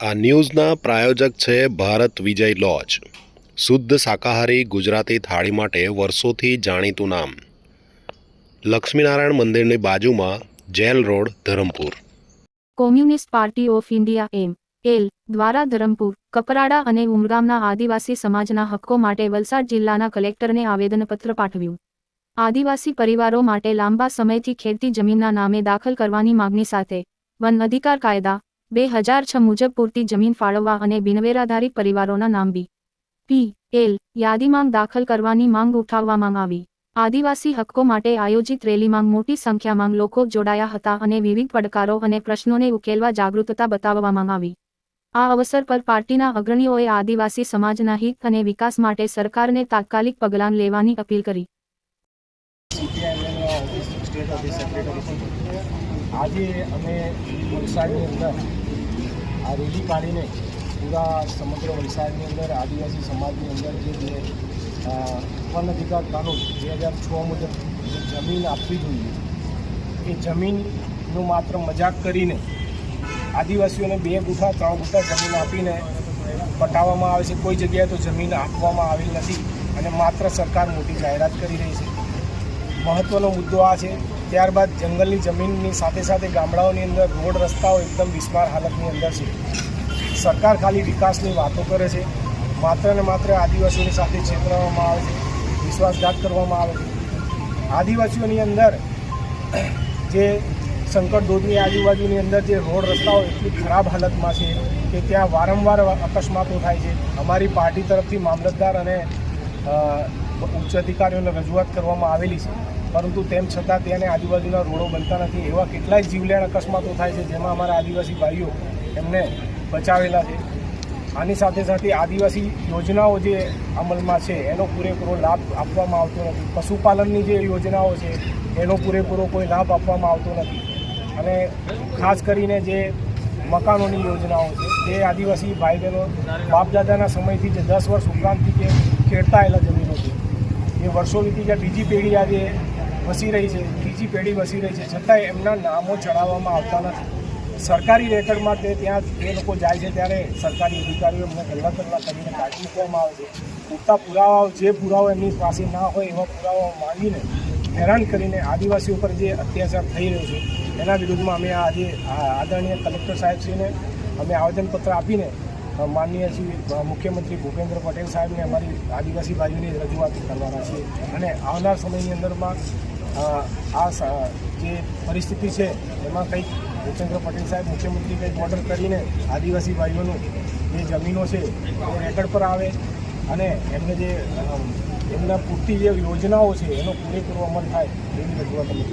આ ન્યૂઝના પ્રાયોજક છે ભારત વિજય લોજ. શુદ્ધ શાકાહારી ગુજરાતી થાળી માટે વર્ષોથી જાણીતું નામ. લક્ષ્મીનારાયણ મંદિરની બાજુમાં jail road, Dharampur. Communist Party of India M. L, દ્વારા ધરમપુર, કપરાડા અને ઉમગામના આદિવાસી સમાજના હક્કો માટે વલસાડ જિલ્લાના કલેક્ટરને આવેદનપત્ર પાઠવ્યું. આદિવાસી પરિવારો માટે લાંબા સમયથી ખેતી જમીનના નામે દાખલ કરવાની માગણી સાથે, વન અધિકાર કાયદા, બે હજાર છ મુજબ પૂરતી જમીન ફાળવવા અને બિનવેરાધારી પરિવારોના નામ બી. પી, એલ યાદીમાં દાખલ કરવાની માંગ ઉઠાવવામાં આવી. આદિવાસી હક્કો માટે આયોજિત રેલીમાં મોટી સંખ્યામાં લોકો જોડાયા હતા અને વિવિધ પડકારો અને પ્રશ્નોને ઉકેલવા જાગૃતતા બતાવવામાં આવી. આ અવસર પર પાર્ટીના અગ્રણીઓએ આદિવાસી સમાજના હિત અને વિકાસ માટે સરકારને તાત્કાલિક પગલાં લેવાની અપીલ કરી. આજે અમે વલસાડની અંદર આ રેલી કાઢીને પૂરા સમગ્ર વલસાડની અંદર આદિવાસી સમાજની અંદર જે જે વન અધિકાર કાનૂન બે હજાર છ મુજબ જમીન આપવી જોઈએ, એ જમીનનું માત્ર મજાક કરીને આદિવાસીઓને બે ગુઠા, ત્રણ ગુઠા જમીન આપીને પટાવવામાં આવે છે. કોઈ જગ્યાએ તો જમીન આપવામાં આવેલ નથી અને માત્ર સરકાર મોટી જાહેરાત કરી રહી છે. મહત્ત્વનો મુદ્દો આ છે. ત્યારબાદ જંગલની જમીનની સાથે સાથે ગામડાઓની અંદર રોડ રસ્તાઓ એકદમ બિસ્માર હાલતની અંદર છે. સરકાર ખાલી વિકાસની વાતો કરે છે. માત્ર ને માત્ર આદિવાસીઓની સાથે છેતરવામાં આવે છે. વિશ્વાસઘાત કરવામાં આવે છે. આદિવાસીઓની અંદર જે સંકટ ધોધની આજુબાજુની અંદર જે રોડ રસ્તાઓ એટલી ખરાબ હાલતમાં છે કે ત્યાં વારંવાર અકસ્માતો થાય છે. અમારી પાર્ટી તરફથી મામલતદાર અને ઉચ્ચ અધિકારીઓને રજૂઆત કરવામાં આવેલી છે. પરંતુ તેમ છતાં તેને આજુબાજુના રોડો બનતા નથી. એવા કેટલાય જીવલેણ અકસ્માતો થાય છે જેમાં અમારા આદિવાસી ભાઈઓ એમને બચાવેલા છે. આની સાથે સાથે આદિવાસી યોજનાઓ જે અમલમાં છે, એનો પૂરેપૂરો લાભ આપવામાં આવતો નથી. પશુપાલનની જે યોજનાઓ છે, એનો પૂરેપૂરો કોઈ લાભ આપવામાં આવતો નથી. અને ખાસ કરીને જે મકાનોની યોજનાઓ છે, જે આદિવાસી ભાઈ બહેનો બાપદાદાના સમયથી જે દસ વર્ષ ઉપરાંતથી જે ખેડતા આવેલા જમીનો છે, એ વર્ષો વીતી ગયા બીજી પેઢી આજે વસી રહી છે, ત્રીજી પેઢી વસી રહી છે, છતાંય એમના નામો ચડાવવામાં આવતા નથી. સરકારી રેકર્ડમાં તે ત્યાં એ લોકો જાય છે, ત્યારે સરકારી અધિકારીઓ એમને કલાક કલાક કરીને કાઢી મૂકવામાં આવે છે. પૂરતા પુરાવાઓ, જે પુરાવા એમની પાસે ના હોય એવા પુરાવાઓ માંગીને હેરાન કરીને આદિવાસીઓ પર જે અત્યાચાર થઈ રહ્યો છે, એના વિરુદ્ધમાં અમે આજે આદરણીય કલેક્ટર સાહેબશ્રીને અમે આવેદનપત્ર આપીને માનનીય શ્રી મુખ્યમંત્રી ભૂપેન્દ્ર પટેલ સાહેબને અમારી આદિવાસી ભાઈઓની રજૂઆત કરવાના છીએ. અને આવનાર સમયની અંદરમાં આ જે પરિસ્થિતિ છે, એમાં કંઈક ભૂપેન્દ્ર પટેલ સાહેબ મુખ્યમંત્રી કંઈક ઓર્ડર કરીને આદિવાસી ભાઈઓનું જે જમીનો છે, એ રેકર્ડ પર આવે અને એમને જે એમના પૂરતી જે યોજનાઓ છે, એનો પૂરેપૂરો અમલ થાય એવી રજૂઆત અમે